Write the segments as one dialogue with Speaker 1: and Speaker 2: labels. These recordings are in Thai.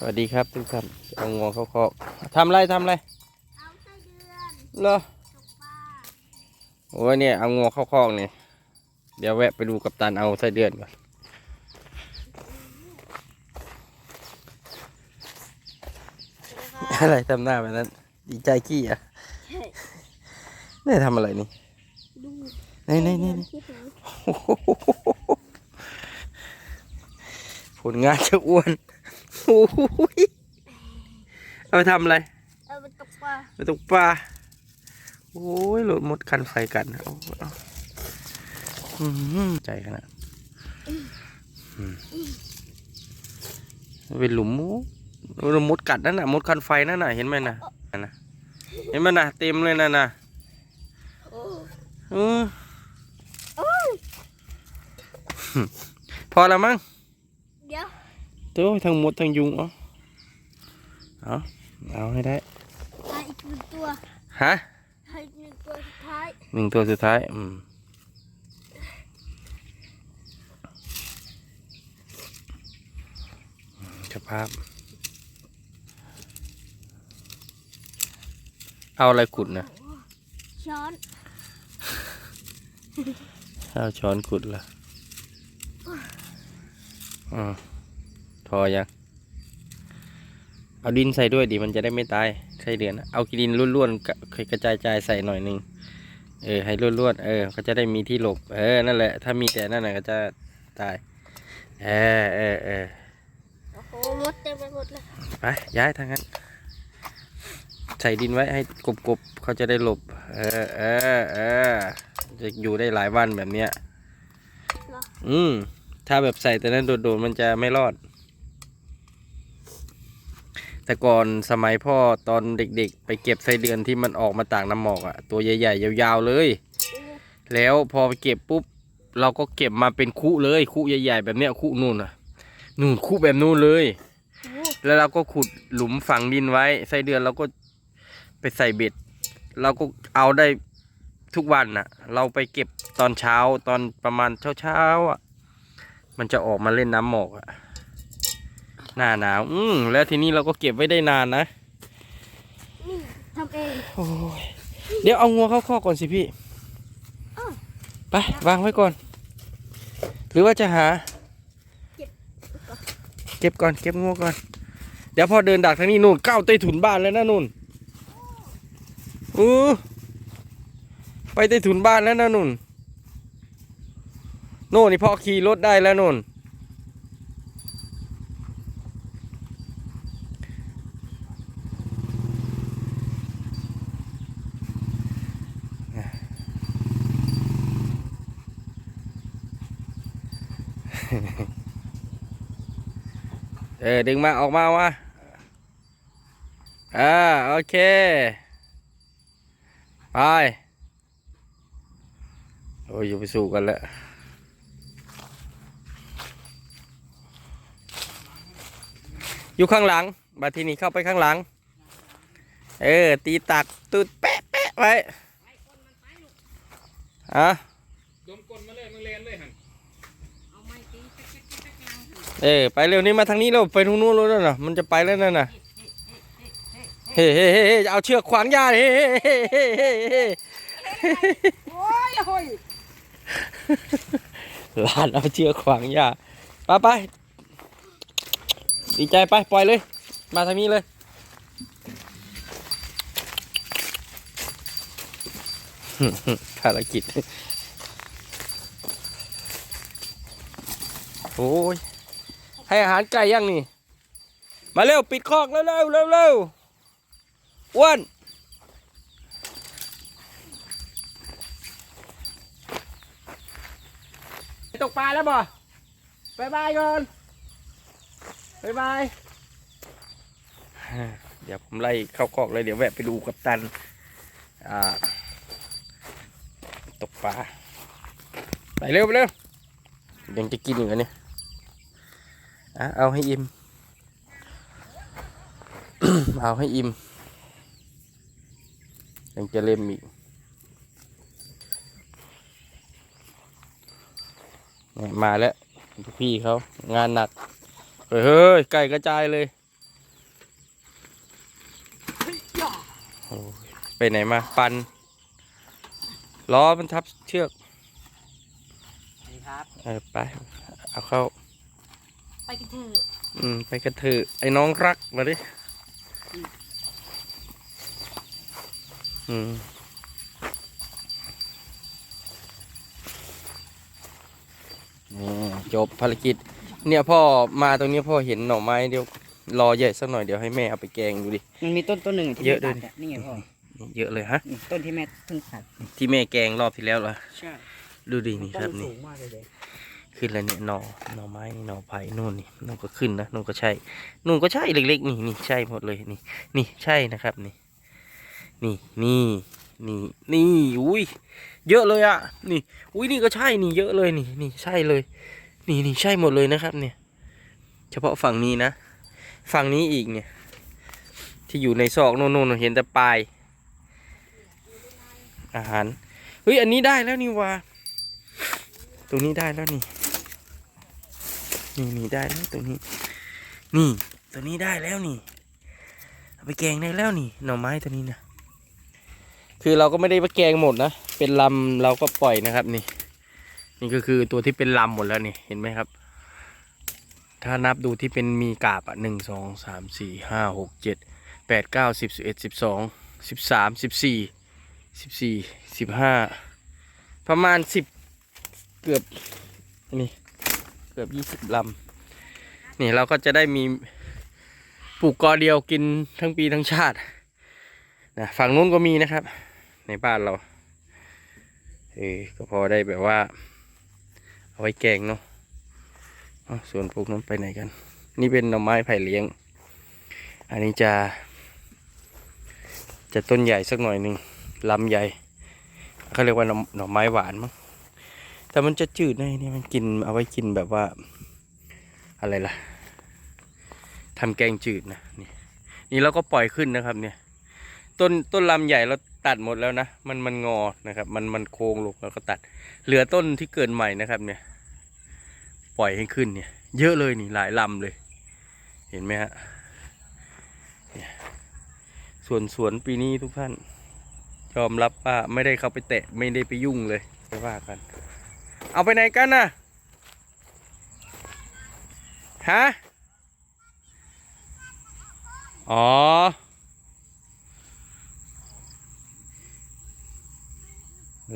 Speaker 1: สวัสดีครับทุกท่านเอางวเข้าคอกทำไรทำไร
Speaker 2: เอาไส้เดือน
Speaker 1: เหรอ
Speaker 2: ตกปลา
Speaker 1: โอ้ยเนี่ยเอางวเข้าคอกเนี่ยเดี๋ยวแวะไปดูกับตันเอาไส้เดือนก่อนอะไรทำหน้าแบบนั้นดีใจขี้อะ
Speaker 2: ใช่
Speaker 1: นี่ทำอะไรนี่
Speaker 2: ดู
Speaker 1: นี่นี่นี่ผลงานจะอ้วน โอ้โหเอาไปทำอะไร
Speaker 2: เอาไปตกปลา
Speaker 1: ไปตกปลาโอ้ยหลุดมดคันไฟกันเอาเอาอื้อหือใจขนาดอืมเป็นหลุมมุดมดกัดนั่นน่ะมดคันไฟนั่นน่ะเห็นไหมน่ะนั่นน่ะเห็นไหมน่ะเต็มเลยน่ะน่ะ
Speaker 2: โอ้
Speaker 1: เออพอแล้วมั้ง
Speaker 2: เดี๋ยว
Speaker 1: โตัวทั้งมดทั้งยุงเอาเอาเอาให้ได้
Speaker 2: หาอีกหนึ่งตัว
Speaker 1: ฮะ
Speaker 2: หาอีกหนึ่งตัวสุดท้าย
Speaker 1: หนึ่งตัวสุดท้ายอืมสภาพเอาอะไรขุดนะ
Speaker 2: ช้อน
Speaker 1: เอาช้อนขุดละอืม พอยังเอาดินใส่ด้วยดิมันจะได้ไม่ตายใช่เดือนนะเอาดินล้วนๆกะกระจายจายๆใส่หน่อยหนึงเออให้ล้วนๆเออเขาจะได้มีที่หลบ เออนั่นแหละ ถ้ามีแต่นั่นน่ะก็จะตาย เออเออเออ
Speaker 2: โอ้โหมดเต็มไปหมดเลย
Speaker 1: ไปย้ายทางนั้น ใส่ดินไว้ให้กบๆเขาจะได้หลบ เออเออเออจะอยู่ได้หลายวันแบบเนี้ย
Speaker 2: เหรอ
Speaker 1: อืมถ้าแบบใส่แต่นั้นโดดๆมันจะไม่รอด แต่ก่อนสมัยพ่อตอนเด็กๆ ไปเก็บไส้เดือนที่มันออกมาต่างน้ำหมอกอะตัวใหญ่ๆ ยาวๆเลย แล้วพอไปเก็บปุ๊บ เราก็เก็บมาเป็นคุเลยคุใหญ่ ๆ แบบเนี้ยคุนู่นน่ะนู่นคุแบบนู่นเลย แล้วเราก็ขุดหลุมฝังดินไว้ไส้เดือนเราก็ไปใส่เบ็ด เราก็เอาได้ทุกวันน่ะ เราไปเก็บตอนเช้าตอนประมาณเช้าๆอะมันจะออกมาเล่นน้ำหมอกอะ หน้าหนาว อืมแล้วทีนี้เราก็เก็บไว้ได้นานนะ
Speaker 2: นี่ทำเอง
Speaker 1: โอ้ยเดี๋ยวเอางัวเข้าข้อกก่อนสิพี่
Speaker 2: อ้าว
Speaker 1: ไปวางไว้ก่อน หรือว่าจะหา เก็บก่อนเก็บงัวก่อน เดี๋ยวพอเดินดักทางนี้นู่นก้าวใต้ถุนบ้านแล้วนะนู่นอือไปใต้ถุนบ้านแล้วนะนู่น โน่นนี่พอขี่รถได้แล้วนู่น เออดึงมาออกมาออกมาอ่าโอเค ไป โอ้ยอยู่ไปสู่กันแล้วอยู่ข้างหลังบัดทีนี้เข้าไปข้างหลัง เออ ตีตักตุดแปะแปะไว้อะ
Speaker 3: ดมกลมาเลยมึงเรียนเลยหัน
Speaker 1: เออไปเร็วนี่มาทางนี้เร็วไปทางนู้นแล้วน่ะมันจะไปแล้วนั่นน่ะเฮ้เฮ้เฮ้เฮ้เอาเชือกขวางหญ้าเฮ้เฮ้เฮ้เฮ้เฮ้เฮ้
Speaker 2: โอ้ยโอ้ย
Speaker 1: หลานเอาเชือกขวางหญ้าไปไปดีใจไปปล่อยเลย มาทางนี้เลยภารกิจ โอ้ย ให้อาหารไก่ยังนี่ มาเร็วปิดคอกเร็วเร็วเร็วเร็วอ้วนตกปลาแล้วบ่บายบายก่อนบายบาย เดี๋ยวผมไล่เข้าคอกเลยเดี๋ยวแวะไปดูกับตันอ่าตกปลา ไปเร็วไปเร็วยังจะกินอยู่กันเนี่ย อะเอาให้อิ่ม เอาให้อิ่ม ยังจะเล่มอีกมาแล้วพี่เขางานหนัก เฮ้ยยไก่กระจายเลย ไปไหนมา ปัน ล้อมันทับเชือกไป เอาเข้า
Speaker 2: ไปกันเถอะ
Speaker 1: อืม ไปกันเถอะไอ้น้องรักมาดิ อืม นี่จบภารกิจ เนี่ยพ่อมาตรงนี้พ่อเห็นหน่อไม้เดี๋ยวรอใหญ่สักหน่อยเดี๋ยวให้แม่เอาไปแกงดูดิ
Speaker 4: มันมีต้นต้นหนึ่งที่
Speaker 1: เยอะ
Speaker 4: ไม่
Speaker 1: ด้วย
Speaker 4: ตัดนี่ไงพ่อ
Speaker 1: เยอะเลยฮะ
Speaker 4: นี่ต้นที่แม่เพิ่งตัด
Speaker 1: ที่แม่แกงรอบที่แล้วเหรอ
Speaker 4: ใช่
Speaker 1: ดูดินี่ครับ
Speaker 4: ต้น
Speaker 1: นี่
Speaker 4: สูงมากเลยเด็
Speaker 1: ขึ้นแล้วเนี่ยหน่อหน่อไม้นี่หน่อไผ่นู่นนี่นู่นก็ขึ้นนะนู่นก็ใช่นู่นก็ใช่เล็กๆนี่นี่ใช่หมดเลยนี่ นี่ใช่นะครับนี่ นี่นี่นี่นี่อุ้ยเยอะเลยอะนี่ อุ้ยนี่ก็ใช่นี่เยอะเลยนี่นี่ใช่เลย นี่นี่ใช่หมดเลยนะครับ เนี่ย เฉพาะฝั่งนี้นะฝั่งนี้อีกเนี่ย ที่อยู่ในซอกโน่นๆเห็นแต่ปลาย อาหารเฮ้ยอันนี้ได้แล้วนี่วะตรงนี้ได้แล้วนี่ นี่นี่ได้แล้วตรงนี้ นี่ตัวนี้ได้แล้วนี่เอาไปแกงได้แล้วนี่หน่อไม้ตัวนี้นะคือเราก็ไม่ได้ไปแกงหมดนะเป็นลำเราก็ปล่อยนะครับนี่ นี่ก็คือตัวที่เป็นลำหมดแล้วนี่เห็นไหมครับ ถ้านับดูที่เป็นมีกาบอะหนึ่งสองสามสี่ห้าหกเจ็ดแปดเก้าสิบสิบเอ็ดสิบสองสิบสามสิบสี่สิบสี่สิบห้าประมาณสิบเกือบนี่ เกือบยี่สิบลำนี่เราก็จะได้มีปลูกกอเดียวกินทั้งปีทั้งชาตินะฝั่งนู้นก็มีนะครับ ในบ้านเราเออก็พอได้แบบว่า เอาไว้แกงเนาะส่วนพวกนั้นไปไหนกัน นี่เป็นหน่อไม้ไผ่เลี้ยง อันนี้จะจะต้นใหญ่สักหน่อยหนึ่งลำใหญ่เขาเรียกว่าหน่อไม้หวานมั้ง แต่มันจะจืดในนี่มันกินเอาไว้กินแบบว่า อะไรล่ะทำแกงจืดนะนี่นี่เราก็ปล่อยขึ้นนะครับ เนี่ย ต้นต้นลำใหญ่เราตัดหมดแล้วนะมันมันงอนะครับ มันมันโค้งลงแล้วก็ตัด เหลือต้นที่เกิดใหม่นะครับ เนี่ย ปล่อยให้ขึ้นเนี่ย เยอะเลยนี่หลายลำเลย เห็นไหมฮะเนี่ยส่วนสวนปีนี้ทุกท่าน ยอมรับว่าไม่ได้เข้าไปแตะไม่ได้ไปยุ่งเลยไปว่ากัน เอาไปไหนกันน่ะ ฮะ อ๋อ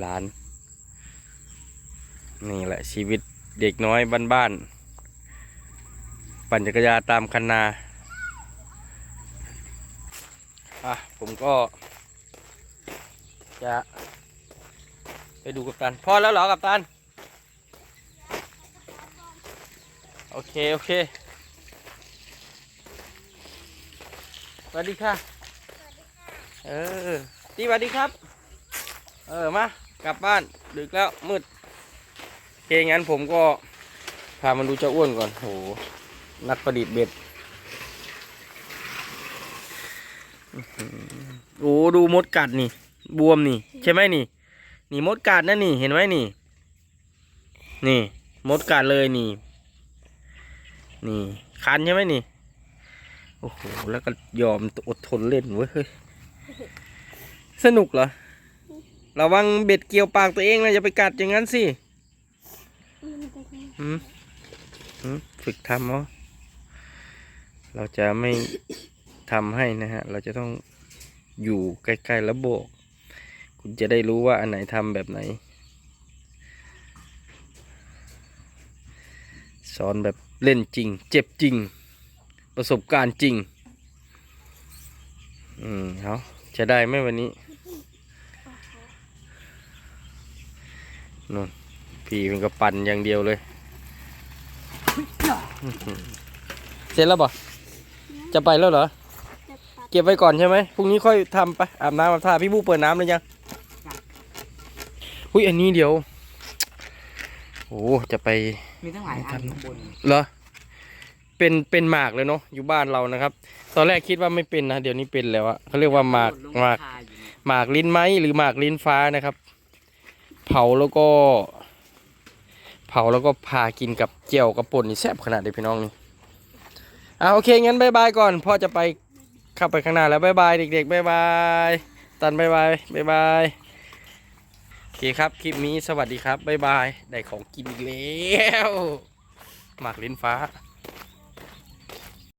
Speaker 1: หลาน นี่แหละชีวิตเด็กน้อยบ้านๆ ปั่นจักรยานตามคันนา อะ ผมก็ จะไปดูกับตัน พอแล้วเหรอกับตัน โอเค โอเค สวัสดีค่ะ เออตีสวัสดีครับ เออ มา กลับบ้าน ดึกแล้ว มืดโอเค งั้นผมก็ พามันดูเจ้าอ้วนก่อน โห นักประดิษฐ์เบ็ดอื้อหือโอ้ดูมดกัดนี่ บวมนี่ ใช่ไหมนี่ นี่มดกัดนะนี่ เห็นไหมนี่ นี่ มดกัดเลยนี่ นี่คันใช่ไหมนี่ โอ้โห แล้วก็ยอมอดทนเล่นเว้ยเฮ้ย สนุกเหรอ ระวังเบ็ดเกี่ยวปากตัวเองนะอย่าไปกัดอย่างนั้นสิหืมหืมฝึกทำเนาะเราจะไม่ทำให้นะฮะ เราจะต้องอยู่ใกล้ๆแล้วโบกคุณจะได้รู้ว่าอันไหนทำแบบไหน สอนแบบ เล่นจริง เจ็บจริง ประสบการณ์จริง อืมเอาจะได้ไหมวันนี้นู่นพี่มันก็ปั่นอย่างเดียวเลย เสร็จแล้วบ่จะไปแล้วเหรอ เก็บไว้ก่อนใช่ไหมพรุ่งนี้ค่อยทำไปอาบน้ำอาบท่าพี่บูเปิดน้ำเลยยังอุ้ยอันนี้เดี๋ยว โอ้จะไป
Speaker 4: มีตั้งหลายอันข้างบน
Speaker 1: เหรอเป็นเป็นหมากเลยเนาะอยู่บ้านเรานะครับ ตอนแรกคิดว่าไม่เป็นนะเดี๋ยวนี้เป็นแล้วอะเขาเรียกว่าหมาก
Speaker 4: ลง
Speaker 1: หมาก
Speaker 4: คอยู่เนี่ย
Speaker 1: หมากลิ้นไม้หรือหมากลิ้นฟ้านะครับ เผาแล้วก็ เผาแล้วก็พากินกับเจียวกับป่นนี่แซ่บขนาดเด็พี่น้องนี่อ่าโอเคงั้นบายบายก่อนพ่อจะไปเข้าไปข้างหน้าแล้วบ๊ายบายเด็กๆบ๊ายบายตันบ๊ายบายบ๊ายบายโอ เคครับ คลิปนี้สวัสดีครับ บ๊ายบาย ได้ของกินอีกแล้ว หมากลิ้นฟ้า